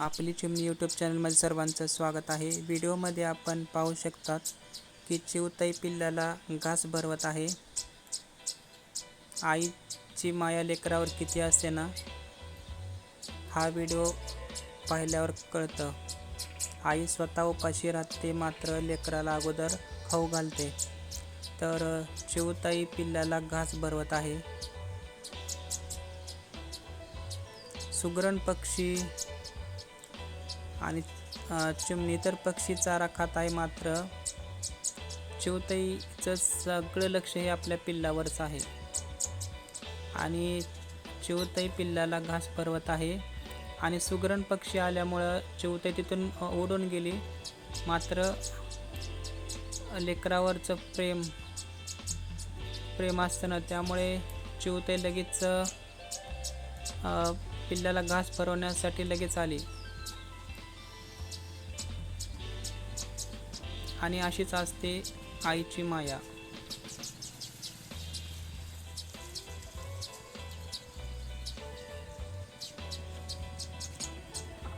आपली चिमणी यूट्यूब चॅनलमध्ये सर्वांचं स्वागत आहे. व्हिडिओमध्ये आपण पाहू शकतात की चिवताई पिल्लाला घास भरवत आहे. आईची माया लेकरावर किती असते ना? हा व्हिडिओ पाहिल्यावर कळतं. आई स्वतः उपाशी राहते मात्र लेकराला अगोदर खाऊ घालते. तर चिवताई पिल्लाला घास भरवत आहे. सुगरण पक्षी आणि चिमणी तर पक्षी चारा खात आहे मात्र चिवताईचं सगळं लक्ष हे आपल्या पिल्लावरच आहे. आणि चिवताई पिल्लाला घास भरवत आहे. आणि सुगरण पक्षी आल्यामुळं चिवताई तिथून उडून गेली. मात्र लेकरावरचं प्रेम प्रेम असतं ना त्यामुळे चिवताई लगेच पिल्लाला घास भरवण्यासाठी लगेच आली. आणि अशीच असते आईची माया.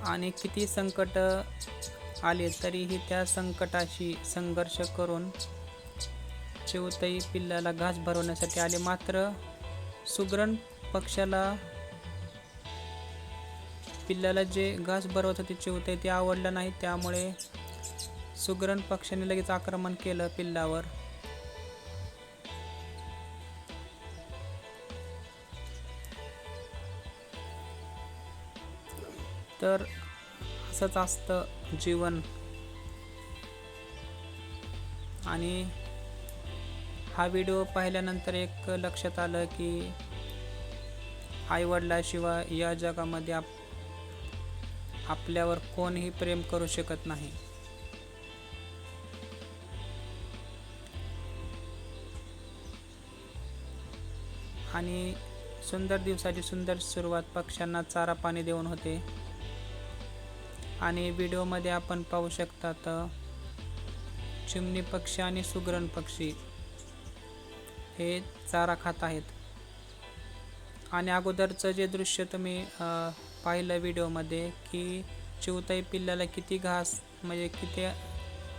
आणि किती संकट आले तरीही त्या संकटाशी संघर्ष करून चिवताई पिल्लाला घास भरवण्यासाठी आले. मात्र सुग्रण पक्षाला पिल्लाला जे घास भरवत होते चिवतई ते आवडलं नाही. त्यामुळे सुगरण पक्षाने लगेच आक्रमण केलं पिल्लावर. तर असंच असतं जीवन. आणि हा व्हिडिओ पाहिल्यानंतर एक लक्षात आलं की आईवडिलाशिवाय या जगामध्ये आप आपल्यावर कोणीही प्रेम करू शकत नाही. आणि सुंदर दिवसाची सुंदर सुरुवात पक्ष्यांना चारा पाणी देऊन होते. आणि व्हिडिओमध्ये आपण पाहू शकतात चिमणी पक्षी आणि सुगरण पक्षी हे चारा खात आहेत. आणि अगोदरचं जे दृश्य तुम्ही पाहिलं व्हिडिओमध्ये की चिवताई पिल्लाला किती घास म्हणजे किती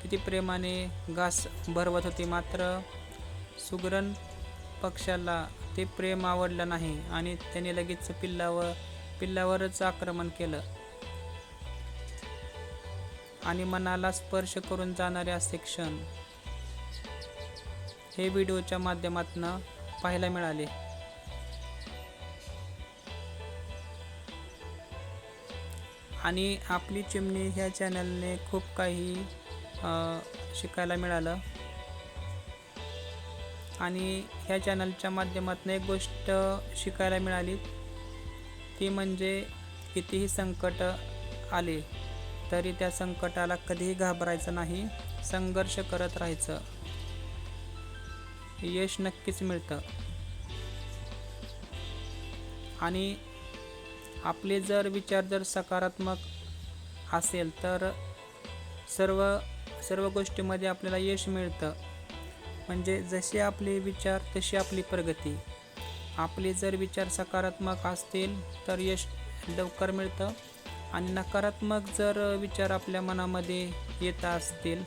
किती प्रेमाने घास भरवत होती मात्र सुगरण पक्षाला ते प्रेम आवडलं नाही आणि त्याने लगेच पिल्लावर पिल्लावरच आक्रमण केलं. आणि मनाला स्पर्श करून जाणारे असे क्षण हे व्हिडिओच्या माध्यमातून पाहायला मिळाले. आणि आपली चिमणी ह्या चॅनलने खूप काही शिकायला मिळालं. आणि ह्या चॅनलच्या माध्यमातून एक गोष्ट शिकायला मिळाली. ती म्हणजे कितीही संकट आले तरी त्या संकटाला कधीही घाबरायचं नाही. संघर्ष करत राहायचं. यश नक्कीच मिळतं. आणि आपले जर विचार जर सकारात्मक असेल तर सर्व सर्व गोष्टीमध्ये आपल्याला यश मिळतं. म्हणजे जसे आपले विचार तशी आपली प्रगती. आपले जर विचार सकारात्मक असतील तर यश लवकर मिळतं. आणि नकारात्मक जर विचार आपल्या मनामध्ये येत असतील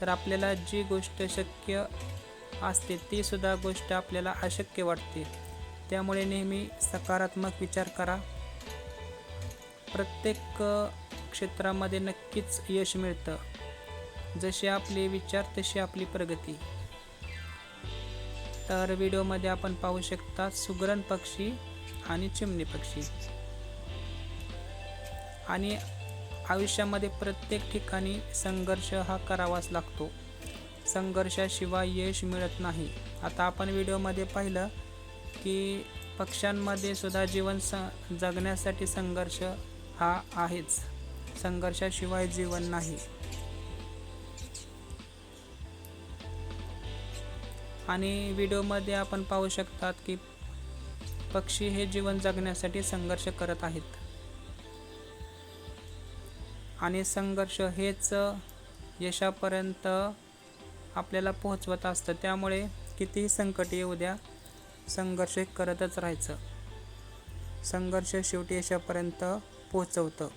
तर आपल्याला जी गोष्ट शक्य असते तीसुद्धा गोष्ट आपल्याला अशक्य वाटते. त्यामुळे नेहमी सकारात्मक विचार करा. प्रत्येक क्षेत्रामध्ये नक्कीच यश मिळतं. जसे आपले विचार तशी आपली प्रगती. तर व्हिडिओमध्ये आपण पाहू शकता सुगरण पक्षी आणि चिमणी पक्षी. आणि आयुष्यामध्ये प्रत्येक ठिकाणी संघर्ष हा करावाच लागतो. संघर्षाशिवाय यश मिळत नाही. आता आपण व्हिडिओमध्ये पाहिलं की पक्ष्यांमध्ये सुद्धा जीवन स जगण्यासाठी संघर्ष हा आहेच. संघर्षाशिवाय जीवन नाही. आणि व्हिडिओमध्ये आपण पाहू शकतात की पक्षी हे जीवन जगण्यासाठी संघर्ष करत आहेत. आणि संघर्ष हेच यशापर्यंत आपल्याला पोहोचवत असतं. त्यामुळे कितीही संकट येऊ द्या संघर्ष करतच राहायचं. संघर्ष शेवटी यशापर्यंत पोहोचवतं.